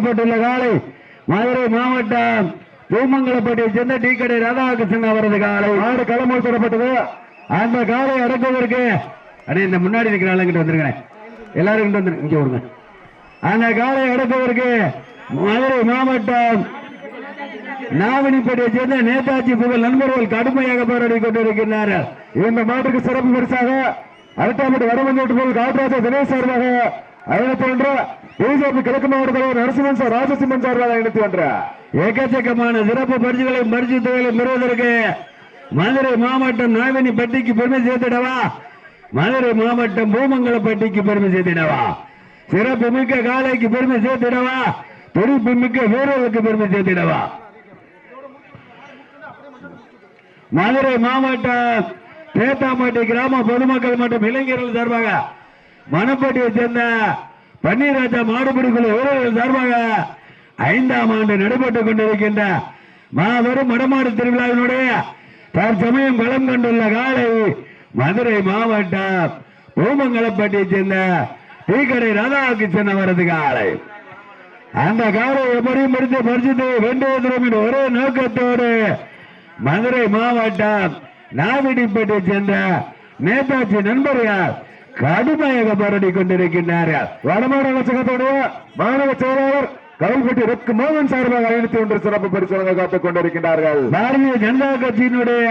களமூட்டப்பட்டுள்ள காலை மதுரை மாவட்டம் பூமங்கலப்பட்டியை சேர்ந்த டி கடை ராதாகிருஷ்ணன் அவரது காலை. மாடு களமூட்டப்பட்டது அந்த காலை அடக்குவதற்கு அண்ணே இந்த முன்னாடி இருக்கிற ஆளுங்கிட்ட வந்துருங்க எல்லாரும் இங்கிட்டு வந்துருங்க இங்க விடுங்க அந்த காலை அடக்குவதற்கு மதுரை மாவட்டம் நாவணிப்பட்டியை சேர்ந்த நேதாஜி புகழ் நண்பர்கள் கடுமையாக போராடி கொண்டிருக்கிறார்கள் இந்த மாட்டுக்கு சிறப்பு பரிசாக அரட்டாமட்டு வடமஞ்சோட்டு போல் காட்ராஜா தினேஷ் சார்பாக ஐநூத்தி ஒன்று. பிஜேபி கிழக்கு மாவட்ட தலைவர் நரசிம்மன் சார் ராஜசிம்மன் சார் ஐநூத்தி ஒன்று. எக்கச்சக்கமான சிறப்பு பரிசுகளையும் பரிசு தொகைகளையும் பெறுவதற்கு மதுரை மாவட்டம் நாவினிப்பட்டிக்கு பெருமை சேர்த்திடவா? மதுரை மாவட்டம் பூமங்கலப்பட்டிக்கு பெருமை சேர்த்திடவா? சிறப்பு மிக்க காலைக்கு பெருமை சேர்த்திடவா? துடிப்பு மிக்க வீரர்களுக்கு பெருமை சேர்த்திடவா? மதுரை மாவட்டம் தேத்தாம்பட்டி கிராம பொதுமக்கள் மற்றும் இளைஞர்கள் சார்பாக மணப்பட்டியை சேர்ந்த பன்னீராஜா மாடுபிடி குழு வீரர்கள் சார்பாக ஐந்தாம் ஆண்டு நடைபெற்றுக் கொண்டிருக்கின்ற மாபெரும் மடமாடு திருவிழாவினுடைய தற்சமயம் களம் கண்டுள்ள காலை மதுரை மாவட்டம் பூமங்கலப்பட்டியை சேர்ந்த டீக்கடை ராதாகிருஷ்ணன் அவரது காலை. அந்த காலை எப்படியும் முடித்து பரிசுத்தை வேண்டுவதும் என்ற ஒரே நோக்கத்தோடு மதுரை மாவட்டம் நாவிடிப்பட்டியை சேர்ந்த நேதாஜி நண்பர்கள் கடுமையாக போராடி கொண்டிருக்கின்றார்கள் வடமாநில சங்கத்துடைய மாணவ செயலாளர் கவுல்பட்டி ருக்கு மோகன் சார்பாக ஐநூத்தி ஒன்று சிறப்பு பரிசு காத்துக் கொண்டிருக்கின்றார்கள். பாரதிய ஜனதா கட்சியினுடைய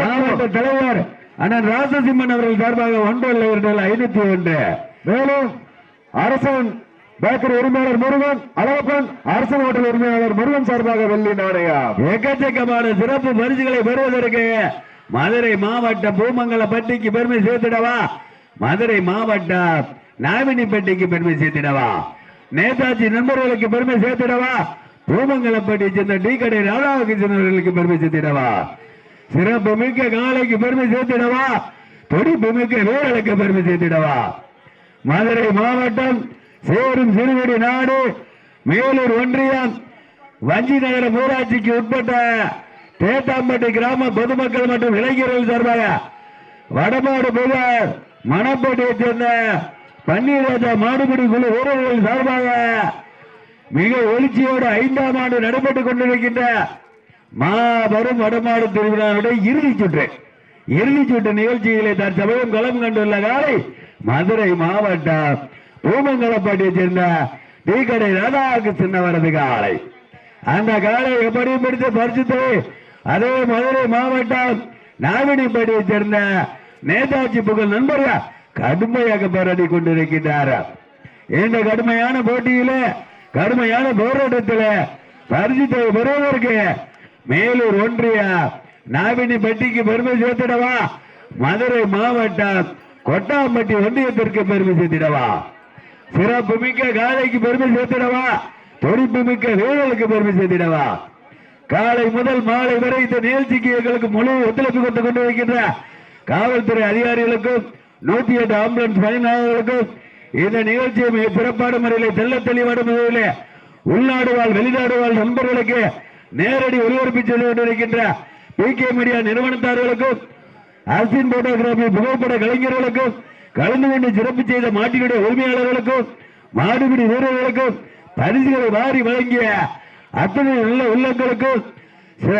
மாவட்ட தலைவர் அண்ணன் ராசசிம்மன் அவர்கள் சார்பாக ஒன்று இரண்டு ஐநூத்தி ஒன்று. மேலும் அரசன் பேக்கரி உரிமையாளர் முருகன் அழகப்பன் அரசன் ஹோட்டல் உரிமையாளர் முருகன் சார்பாக வெள்ளி நாணயம். எக்கச்சக்கமான சிறப்பு பரிசுகளை பெறுவதற்கு மதுரை மாவட்ட பூமங்கல பட்டிக்கு பெருமை சேர்த்திடவா? மதுரை மாவட்டம் நாவினிப்பட்டிக்கு பெருமை சேர்த்திடவா? நேதாஜி நண்பர்களுக்கு பெருமை சேர்த்திடவா? பூமங்கலப்பட்டி சேர்ந்த டி கடை ராதாகிருஷ்ணன் அவர்களுக்கு பெருமை சேர்த்திடவா? சிறப்பு மிக்க காலைக்கு பெருமை சேர்த்திடவா? துடிப்பு மிக்க வீரலுக்கு பெருமை சேர்த்திடவா? மதுரை மாவட்டம் சேரும் சிறுவடி நாடு மேலூர் ஒன்றியம் வஞ்சி நகர ஊராட்சிக்கு உட்பட்ட தேத்தாம்பட்டி கிராம பொதுமக்கள் மற்றும் இளைஞர்கள் சார்பாக வடமாடு புகழ் மணப்பட்டியைச் சேர்ந்த பன்னீர்ராஜா மாடுபிடி குழு வீரர்கள் சார்பாக மிக எழுச்சியோடு ஐந்தாம் ஆண்டு நடைபெற்றுக் கொண்டிருக்கின்ற மாபெரும் வடமாடு திருவிழாவுடைய இறுதி சுற்று. இறுதி சுற்று நிகழ்ச்சிகளை தற்சமயம் களம் கண்டுள்ள காலை மதுரை மாவட்டம் பூமங்கலப்பாட்டியைச் சேர்ந்த டீக்கடை ராதாகிருஷ்ணன் அவரது காலை. அந்த காலை எப்படியும் பிடித்து பரிசுத்து அதே மதுரை மாவட்டம் நாவினிப்பட்டியைச் சேர்ந்த நேதாஜி புகழ் நண்பர்கள் கடுமையாக போராடி கொண்டிருக்கின்றார். இந்த கடுமையான போட்டியில கடுமையான போராட்டத்தில் பரிசுத்தை பெறுவதற்கு மேலூர் ஒன்றிய நாவினிப்பட்டிக்கு பெருமை சேர்த்திடவா? மதுரை மாவட்டம் கொட்டாம்பட்டி ஒன்றியத்திற்கு பெருமை சேர்த்திடவா? சிறப்பு மிக்க காலைக்கு பெருமை சேர்த்திடவா? துடிப்பு மிக்க வீரர்களுக்கு பெருமை சேர்த்திடவா? காலை முதல் மாலை வரை இந்த நிகழ்ச்சிக்கு எங்களுக்கு முழு ஒத்துழைப்பு கொடுத்து கொண்டிருக்கின்ற காவல்துறை அதிகாரிகளுக்கும் நூத்தி எட்டு ஆம்புலன்ஸ் பயனாளர்களுக்கும் இந்த நிகழ்ச்சியை மிக சிறப்பான முறையில் தெல்ல தெளிவான முறையில் உள்நாடு வாழ் வெளிநாடு வாழ் நண்பர்களுக்கு நேரடி ஒளிபரப்பு செய்து கொண்டிருக்கின்ற பி கே மீடியா நிறுவனத்தார்களுக்கும் அரசின் போட்டோகிராபி புகைப்பட கலைஞர்களுக்கும் கலந்து கொண்டு சிறப்பு செய்த மாட்டினுடைய உரிமையாளர்களுக்கும் மாடுபிடி வீரர்களுக்கும் பரிசுகளை வாரி வழங்கிய அத்தனை நல்ல உள்ளங்களுக்கும்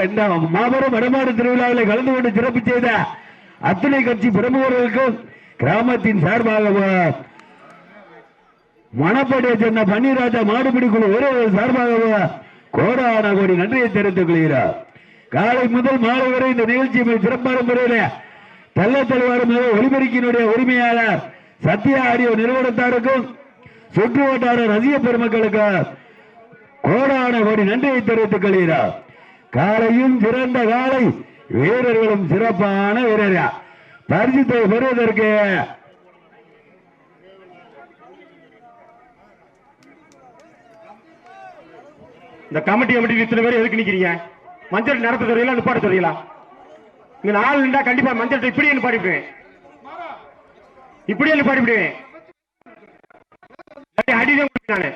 இந்த மாபெரும் வடமாடு திருவிழாவில் கலந்து கொண்டு சிறப்பு செய்த அத்தனை கட்சி பிரமுகர்களுக்கும் கிராமத்தின் சார்பாக மணப்படியை சேர்ந்த பன்னீராஜா மாடுபிடி குழு வீரர்கள் சார்பாக கோடான கோடி நன்றியை தெரிவித்துக் கொள்கிறார். காலை முதல் மாலை வரை இந்த நிகழ்ச்சி சிறப்பான முறையில் தள்ள தெளிவாரும் ஒளிபெருக்கினுடைய உரிமையாளர் சத்யா ஆடியோ நிறுவனத்தாருக்கும் சுற்று வட்டார ரசிக பெருமக்களுக்கு கோடான கோடி நன்றியை தெரிவித்துக் கொள்கிறார். காலையும் சிறந்த காலை வீரர்களும் சிறப்பான வீரர்கள். பரிசுத்தை பெறுவதற்கு இந்த கமிட்டி கமிட்டி இத்தனை பேர் எதுக்கு நிக்கிறீங்க? மஞ்சள் நடத்த தெரியல நிப்பாட்ட தெரியல. இங்க நாள் நின்றா கண்டிப்பா மஞ்சள் இப்படியே நிப்பாட்டிவிடுவேன். இப்படியே நிப்பாட்டிவிடுவேன். அடிதான் நானு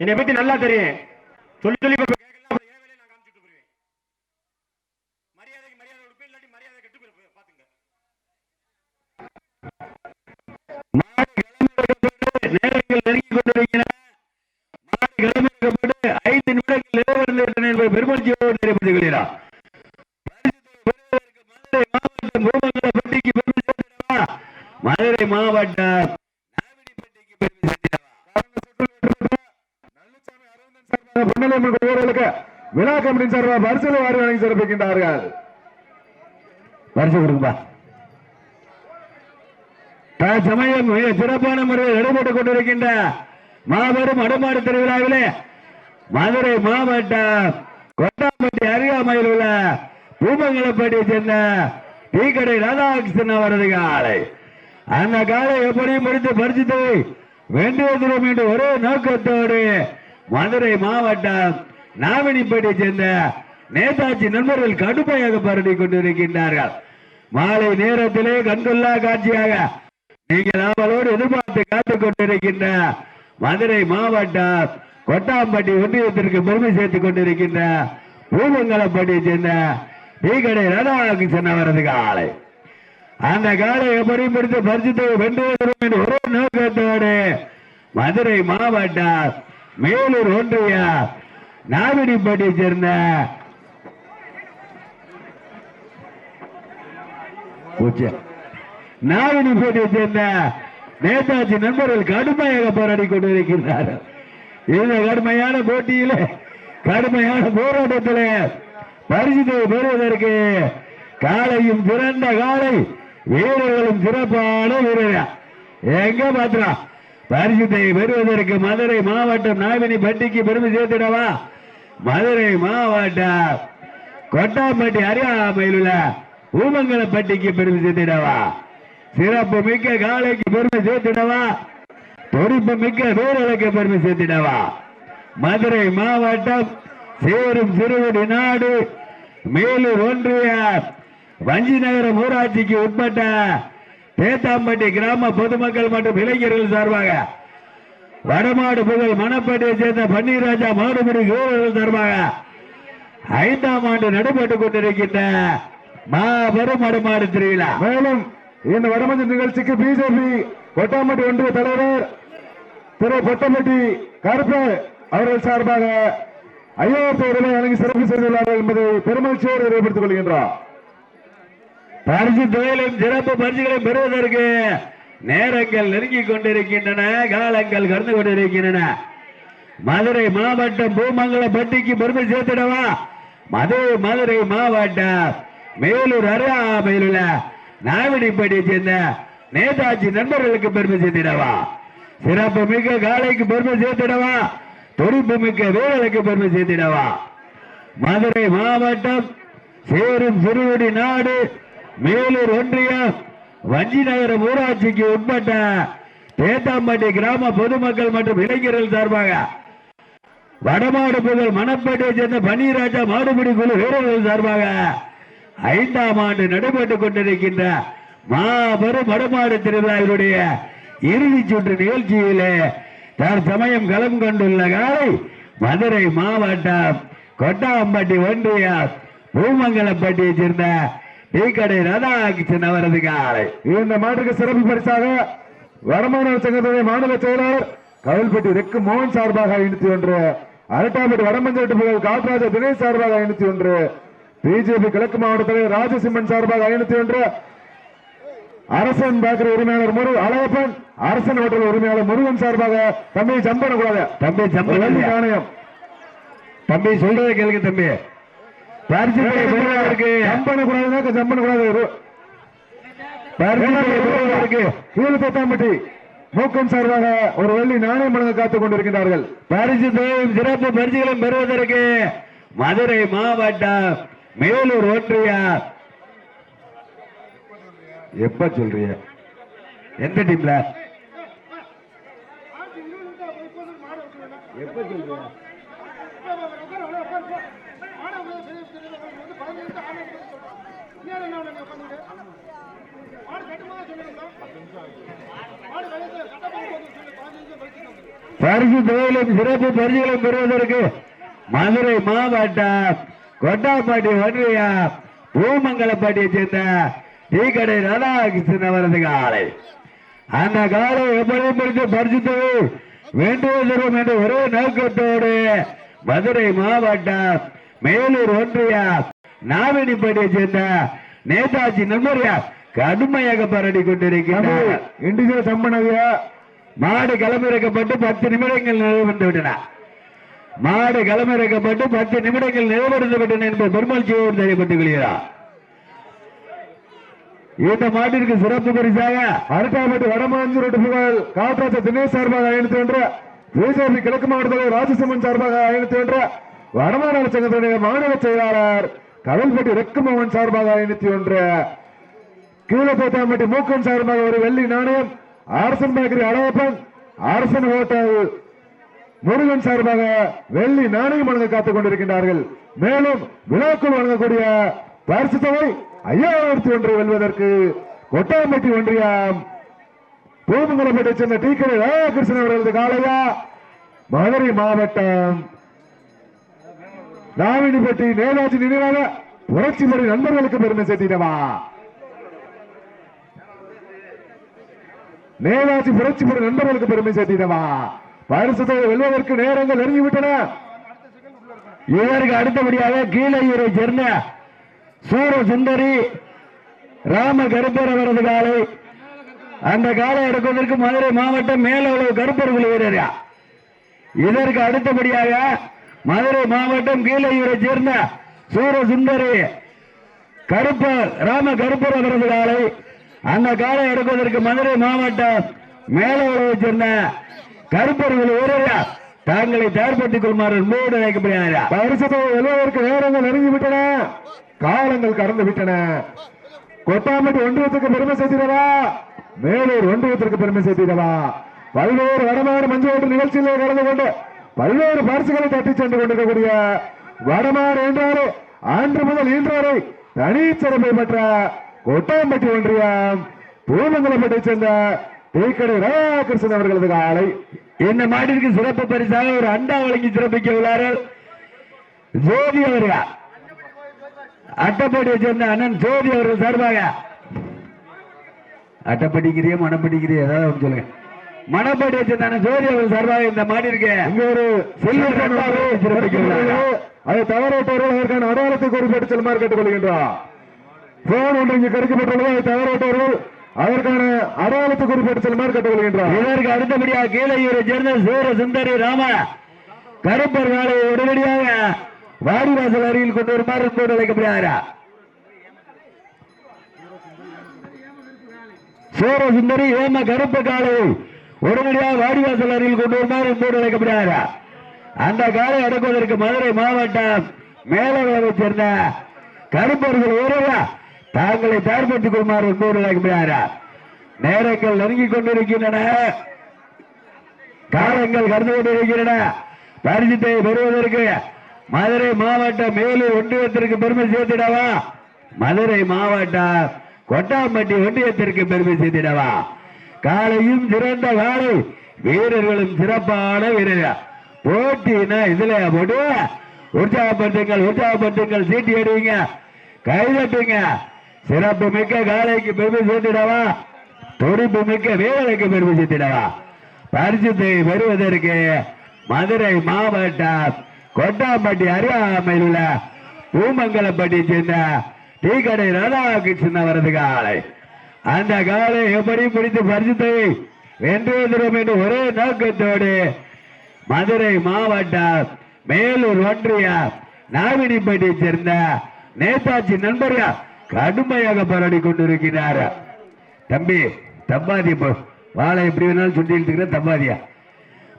என்னை பத்தி நல்லா தெரியும். சொல்லி சொல்லி நேரங்கள் நெருங்கிக் கொண்டிருக்கின்றன. களமிறக்கப்பட்டு ஐந்து நிமிடங்கள் நிறைவடைந்துவிட்டன என்பதை பெருமகிழ்ச்சியோடு தெரிவித்துக் கொள்கிறார். மதுரை மாவட்டம் விழா கமிட்டி சார்பாக வாரி வழங்கி சிறப்பிக்கின்றார்கள். பரிசு கொடுக்குப்பா தற்சமயம் மிக சிறப்பான முறையில் நடைபெற்றுக் கொண்டிருக்கின்ற மாபெரும் அடமாடு திருவிழாவிலே மதுரை மாவட்டம் கொட்டாம்பட்டி அருகாமையில் உள்ள பூமங்கலப்பட்டியை சேர்ந்த டீக்கடை ராதாகிருஷ்ணன் அவரது காலை. அந்த காலை எப்படியும் முடித்து பரிசுத்தை வென்றுவதிலும் என்று ஒரே நோக்கத்தோடு மதுரை மாவட்டம் நாமினிப்பட்டியை சேர்ந்த நேதாஜி நண்பர்கள் கடுமையாக பரடி கொண்டிருக்கின்றார்கள். மாலை நேரத்திலே கண்கொள்ளா காட்சியாக நீங்கள் அவளோடு எதிர்பார்த்து காத்துக் கொண்டிருக்கின்ற மதுரை மாவட்டம் கொட்டாம்பட்டி ஒன்றியத்திற்கு பெருமை சேர்த்துக் கொண்டிருக்கின்ற பூமங்கலப்பட்டியை சேர்ந்த டீக்கடை ராதாகிருஷ்ணன் அவரது காலை. அந்த காலை எப்படி பிடித்து பரிசுத்தை வென்று வரும் ஒரே நோக்கத்தோடு மதுரை மாவட்டம் மேலூர் ஒன்றிய நாவினிப்பட்டியை சேர்ந்த உச்சம் நாவினிப்பட்டியை சேர்ந்த நேதாஜி நண்பர்கள் கடுமையாக போராடி கொண்டிருக்கிறார்கள். இந்த கடுமையான போட்டியில கடுமையான போராட்டத்தில் பரிசுத்தை பெறுவதற்கு காலையும் சிறந்த காலை வீரர்களும் சிறப்பான வீரர்கள். எங்க பாத்திரம் பரிசுத்தை பெறுவதற்கு மதுரை மாவட்டம் நாவினி பட்டிக்கு பெருமை சேர்த்திடவா? மதுரை மாவட்டம் கொட்டாம்பட்டி அரியாமையில் உள்ள ஊமங்கலப்பட்டிக்கு பெருமை சேர்த்திடவா? சிறப்பு மிக்க காலைக்கு பெருமை சேர்த்திடவா? துடிப்பு மிக்க வீரர்களுக்கு பெருமை சேர்த்திடவா? மதுரை மாவட்டம் சேரும் சிறுவடி நாடு மேலூர் ஒன்றிய வஞ்சி நகரம் ஊராட்சிக்கு உட்பட்ட தேத்தாம்பட்டி கிராம பொதுமக்கள் மற்றும் இளைஞர்கள் சார்பாக வடமாடு புகழ் மணப்பட்டியை சேர்ந்த பன்னீர்ராஜா மாடுபிடி வீரர்கள் சார்பாக ஐந்தாம் ஆண்டு நடைபெற்றுக் கொண்டிருக்கின்ற மாபெரும் வடமாடு திருவிழா. மேலும் இந்த வடமஞ்சு நிகழ்ச்சிக்கு பிஜேபி கொட்டாம்பட்டி ஒன்றிய தலைவர் திரு பொட்டம்பட்டி கருப்பர் அவர்கள் சார்பாக ஐயாயிரத்தி ரூபாய் வழங்கி சிறப்பு செய்துள்ளார்கள் என்பதை பெருமகிழ்ச்சியோடு தெரியப்படுத்திக் கொள்கின்றார் பரிசு தொழிலும் சிறப்பு பரிசுகளையும் பெறுவதற்கு நேரங்கள் நெருங்கிக் கொண்டிருக்கின்றன காலங்கள் கடந்து கொண்டிருக்கின்றன. மதுரை மாவட்டம் பூமங்கலப்பட்டிக்கு பெருமை சேர்த்திடவா? மதுரை மதுரை மாவட்டம் மேலூர் அருகாமையில் உள்ள நாவினிப்பட்டியை சேர்ந்த நேதாஜி நண்பர்களுக்கு பெருமை சேர்த்திடவா? சிறப்பு மிக்க காலைக்கு பெருமை சேர்த்திடவா? துடிப்பு மிக்க வீரர்களுக்கு பெருமை சேர்த்திடவா? மதுரை மாவட்டம் சேரும் சிறுவடி நாடு மேலூர் ஒன்றியம் வஞ்சி நகரம் ஊராட்சிக்கு உட்பட்ட தேத்தாம்பட்டி கிராம பொதுமக்கள் மற்றும் இளைஞர்கள் சார்பாக வடமாடு புகழ் மணப்பேட்டையை சேர்ந்த பன்னீராஜா மாடுபிடி குழு வீரர்கள் சார்பாக ஐந்தாம் ஆண்டு நடைபெற்றுக் கொண்டிருக்கின்ற மாபெரும் வடமாடு திருவிழாவினுடைய இறுதிச் சுற்று நிகழ்ச்சியிலே தற்சமயம் களம் கொண்டுள்ள காலை மதுரை மாவட்டம் கொட்டாம்பட்டி ஒன்றிய பூமங்கலப்பட்டியை சேர்ந்த டீக்கடை ராதாகிருஷ்ணன் அவரது காலை. இந்த மாட்டுக்கு சிறப்பு பரிசாக வருமான சங்கத்துடைய மாநில செயலாளர் கவல்பட்டி ரெக்கு மோகன் சார்பாக ஐநூத்தி ஒன்று அரட்டாம்பட்டி வடமஞ்சட்டு புகழ் காட்ராஜ தினேஷ் சார்பாக ஐநூத்தி ஒன்று பிஜேபி கிழக்கு மாவட்ட தலைவர் ராஜசிம்மன் சார்பாக ஐநூத்தி ஒன்று. அரசன் பேக்கரி உரிமையாளர் முரு அழகப்பன் அரசன் ஹோட்டல் உரிமையாளர் முருகன் சார்பாக தம்பி ஜம்பன கூடாது தம்பி சம்பளம் நாணயம். தம்பி சொல்றதை கேளுங்க தம்பி. ஜம்பன கூடாது ஜம்பன கூடாது கீழ்பத்தாம்பட்டி மூக்கம் சார்பாக ஒரு வெள்ளி நாணயம் வழங்க காத்துக் கொண்டிருக்கிறார்கள் பரிசு சிறப்பு பரிசுகளும் பெறுவதற்கு மதுரை மாவட்டம் மேலூர் ஒன்றியா எப்ப சொல்றிய? எந்த டீம்ல? பரிசு தொகையிலும் சிறப்பு பரிசுகளும் பெறுவதற்கு மதுரை மாவட்டம் கொட்டாப்பாட்டி ஒன்றிய பூமங்கலப்பாட்டியை சேர்ந்த டீக்கடை ராதாகிருஷ்ணன் அவரது காலை. அந்த காலை எப்படி பிடித்து பரிசு தொகை வேண்டுவதற்கும் என்ற ஒரே நோக்கத்தோடு மதுரை மாவட்டம் மேலூர் ஒன்றிய நாவினிப்பட்டியை சேர்ந்த நேதாஜி நண்பரியா கடுமையாக பாராடி கொண்டிருக்கிறார் இண்டிஜுவல் சம்மனவியா மாடு களமிறக்கப்பட்டு பத்து நிமிடங்கள் நிறைவடைந்து விட்டன மாடு களமிறக்கப்பட்டு பத்து நிமிடங்கள் நிறைவடைந்து என்பது பெருமாள் தெரியப்பட்டுக் கொள்கிறார். இந்த மாட்டிற்கு சிறப்பு பரிசாக அரட்டாமட்டு வடமாஞ்சூரோடு புகழ் காட்ராஜ தினேஷ் சார்பாக ஐநூத்தி ஒன்று பிஜேபி கிழக்கு மாவட்ட ராஜசிம்மன் சார்பாக ஐநூத்தி ஒன்று வடமாநில சங்கத்தினுடைய மாநில செயலாளர் கடல்பட்டி ரெக்குமோகன் சார்பாக ஐநூத்தி ஒன்று கீழப்பேட்டாம்பட்டி மூக்கன் சார்பாக ஒரு வெள்ளி நாணயம் அரசன் பேக்கரி அழகப்பன் அரசன் ஹோட்டல் முருகன் சார்பாக வெள்ளி நாணயம் வழங்க காத்துக் கொண்டிருக்கின்றார்கள். மேலும் விழாக்குள் வழங்கக்கூடிய பரிசு தொகை ஐயாயிரத்தி ஒன்றை வெல்வதற்கு கொட்டாம்பட்டி ஒன்றியம் பூமங்கலப்பட்டை சேர்ந்த டி கே ராதாகிருஷ்ணன் அவர்களது காலையா மதுரை மாவட்டம் நாவினிப்பட்டி நேதாஜி நினைவாக புரட்சிமொழி நண்பர்களுக்கு பெருமை சேர்த்திடவா? நேதாஜி புரட்சிமொழி நண்பர்களுக்கு பெருமை சேர்த்திடவா? பரிசு வெல்வதற்கு நேரங்கள் நெருங்கிவிட்டன. இவருக்கு அடுத்தபடியாக கீழையூரை சேர்ந்த சூர சுந்தரி ராம கருப்பர் அவரது காலை. அந்த காலை எடுப்பதற்கு மதுரை மாவட்டம் மேலவளவு கருப்பர் வீரரா இதற்கு அடுத்தபடியாக மதுரை மாவட்டம் கீழையூரை சேர்ந்த சூர சுந்தரி கருப்பர் ராம கருப்பர் அவரது காலை. அந்த காலை எடுப்பதற்கு மதுரை மாவட்டம் மேலவளவை சேர்ந்த கருப்பர்கள் வீரரா தாங்களை தயார்படுத்திக் கொள்ளுமாறு மூடு அழைக்கப்படுகிறாரா பரிசு தொகை நேரங்கள் நேரங்கள் நெருங்கிவிட்டன. காலங்கள் கடந்து விட்டன கொட்டாம்பட்டி ஒன்றியத்துக்கு பெருமை சேர்த்திடவா? மேலூர் ஒன்றியத்திற்கு பெருமை சேர்த்திடவா? பல்வேறு வடமாறு மஞ்சள் நிகழ்ச்சியிலே கலந்து கொண்டு பல்வேறு பரிசுகளை தட்டி சென்று கொண்டிருக்கக்கூடிய வடமாறு என்றாலே அன்று முதல் இன்று வரை தனிச்சிறப்பை பெற்ற கொட்டாம்பட்டி ஒன்றியம் பூமங்கலப்பட்டை சேர்ந்த டீக்கடை ராதாகிருஷ்ணன் அவர்களது காலை. இந்த மாட்டிற்கு சிறப்பு பரிசாக ஒரு அண்டா வழங்கி சிறப்பிக்க உள்ளார்கள். ஜோதி அவர்கள். அட்டப்பட்டியை சேர்ந்த அண்ணன் ஜோதி அவர்கள் சார்பாக. அட்டப்பட்டிக்கிறிய மணப்பட்டிக்கிறிய ஏதாவது சொல்லுங்க. மணப்பட்டியை சேர்ந்த அண்ணன் ஜோதி அவர்கள் சார்பாக இந்த மாட்டிற்கு இங்க ஒரு அண்டாவை சிறப்பிக்க உள்ளார்கள். அதை தவறவிட்டவர்கள் அதற்கான அடையாளத்தை குறிப்பிட்டு செல்லுமாறு கேட்டுக்கொள்கின்றோம். போன் ஒன்று இங்கு கருக்கப்பட்டுள்ளது அதை தவறவிட்டவர்கள் அதற்கான அடையாளத்து குறிப்பிட்டு செல்லுமாறு கேட்டுக்கொள்கின்றார். இதற்கு அடுத்தபடியாக கீழையூரை சேர்ந்த சூர சுந்தரி ராம கருப்பர் வேலையை உடனடியாக வாடிவாசல் அருகில் கொண்டு வருமாறு போட்டு அழைக்கப்படுகிறார். சூர சுந்தரி ஏம கருப்ப காலையை உடனடியாக வாடிவாசல் அருகில் கொண்டு வருமாறு போட்டு அழைக்கப்படுகிறார். அந்த காலை அடக்குவதற்கு மதுரை மாவட்டம் மேலவளவை சேர்ந்த கருப்பர்கள் உறவா தாங்களை தயார்படுத்திக் கொள்ளுமாறு போட்டு அழைக்கப்படுகிறாரா நேரங்கள் நெருங்கிக் கொண்டிருக்கின்றன. காலங்கள் கடந்து கொண்டிருக்கின்றன. பரிசுத்தை பெறுவதற்கு மதுரை மாவட்டம் மேலூர் ஒன்றியத்திற்கு பெருமை சேர்த்திடவா? மதுரை மாவட்டம் கொட்டாம்பட்டி ஒன்றியத்திற்கு பெருமை சேர்த்திடவா? காலையும் சிறந்த காலை வீரர்களும் சிறப்பான வீரர்கள். போட்டினா இதுல போட்டு உற்சாகப்படுத்துங்கள் உற்சாகப்படுத்துங்கள். சீட்டி அடிங்க கைதட்டுங்க. சிறப்பு மிக்க காலைக்கு பெருமை சேர்த்திடவா? துடிப்பு மிக்க வேலைக்கு பெருமை சேர்த்திடவா? பரிசுத்தை பெறுவதற்கு மதுரை மாவட்டம் கொட்டாம்பட்டி அருகாமையில் உள்ள பூமங்கலப்பட்டியை சேர்ந்த டீ கடை ராதாகிருஷ்ணன் அவரது காலை. அந்த காலை எப்படி பிடித்து பரிசுத்தை வென்று வந்துடும் என்று ஒரே நோக்கத்தோடு மதுரை மாவட்டம் மேலூர் ஒன்றிய நாவினிப்பட்டியை சேர்ந்த நேதாஜி நண்பர்கள் கடுமையாக போராடி கொண்டிருக்கிறார். தம்பி தம்பாதி போ. வாழை எப்படி வேணாலும் சுட்டிட்டு இருக்கிற தம்பாதியா.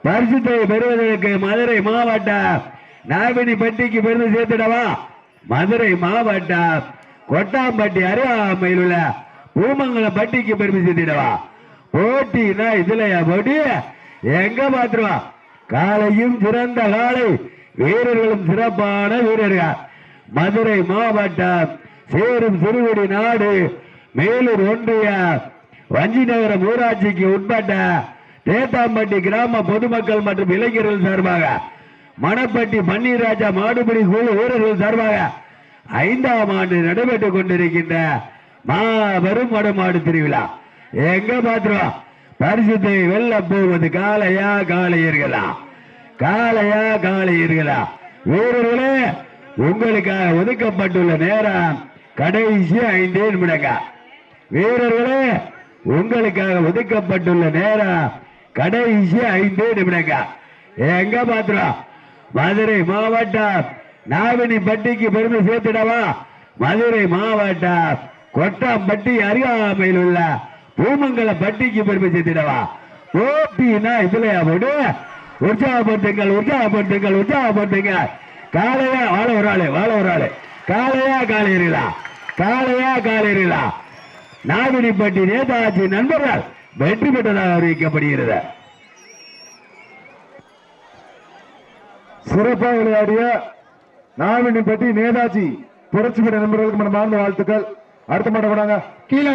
பரிசுத்தை பெறுவதற்கு மதுரை மாவட்டம் நாவினிப்பட்டிக்கு பெருமை சேர்த்துடவா? மதுரை மாவட்டம் கொட்டாம்பட்டி அருகாமையில் உள்ள பூமங்கல பட்டிக்கு பெருமை சேர்த்துடவா? போட்டினா இதுலயா போட்டி. எங்க பாத்துருவா காலையும் சிறந்த காலை. வீரர்களும் சிறப்பான வீரர்கள். மதுரை மாவட்டம் சேரும் திருவடி நாடு. மேலூர் ஒன்றிய வஞ்சி நகரம் ஊராட்சிக்கு உட்பட்ட தேத்தாம்பட்டி கிராம பொதுமக்கள் மற்றும் இளைஞர்கள் சார்பாக மணப்பட்டி பன்னீர்ராஜா மாடுபிடி குழு வீரர்கள் சார்பாக ஐந்தாம் ஆண்டு நடைபெற்றுக் கொண்டிருக்கின்ற மாபெரும் வடமாடு திருவிழா. எங்க பாத்துருவா? பரிசுத்தை வெல்ல போவது காலையா காளையர்களா? காலையா காளையர்களா? வீரர்களே உங்களுக்காக ஒதுக்கப்பட்டுள்ள நேரம் கடைசி ஐந்தே நிமிடங்க. வீரர்களே உங்களுக்காக ஒதுக்கப்பட்டுள்ள நேரம் கடைசி ஐந்து நிமிடங்க. எங்க பாத்துறோம் மதுரை மாவட்டம் நாவினிப்பட்டிக்கு பெருமை சேர்த்துடவா? மதுரை மாவட்டம் கொட்டாம்பட்டி அருகாமையில் உள்ள பூமங்கல பட்டிக்கு பெருமை சேர்த்திடவா? போட்டினா இதுலயா போடு உற்சாகப்படுத்துங்கள் உற்சாகப்படுத்துங்கள் உற்சாகப்படுத்துங்க காலையா வாழ ஒரு ஆளு வாழ ஒரு ஆளு. காலையா காலேரிலா காலையா காலேரிலா நாவினிப்பட்டி நேதாஜி நண்பர்கள் வெற்றி பெற்றதாக அறிவிக்கப்படுகிறது. சிறப்பாக விளையாடிய நாவினிப்பட்டி நேதாஜி புரட்சி பெற்ற நண்பர்களுக்கு மனமார்ந்த வாழ்த்துக்கள். அடுத்த மாட்ட போனாங்க கீழே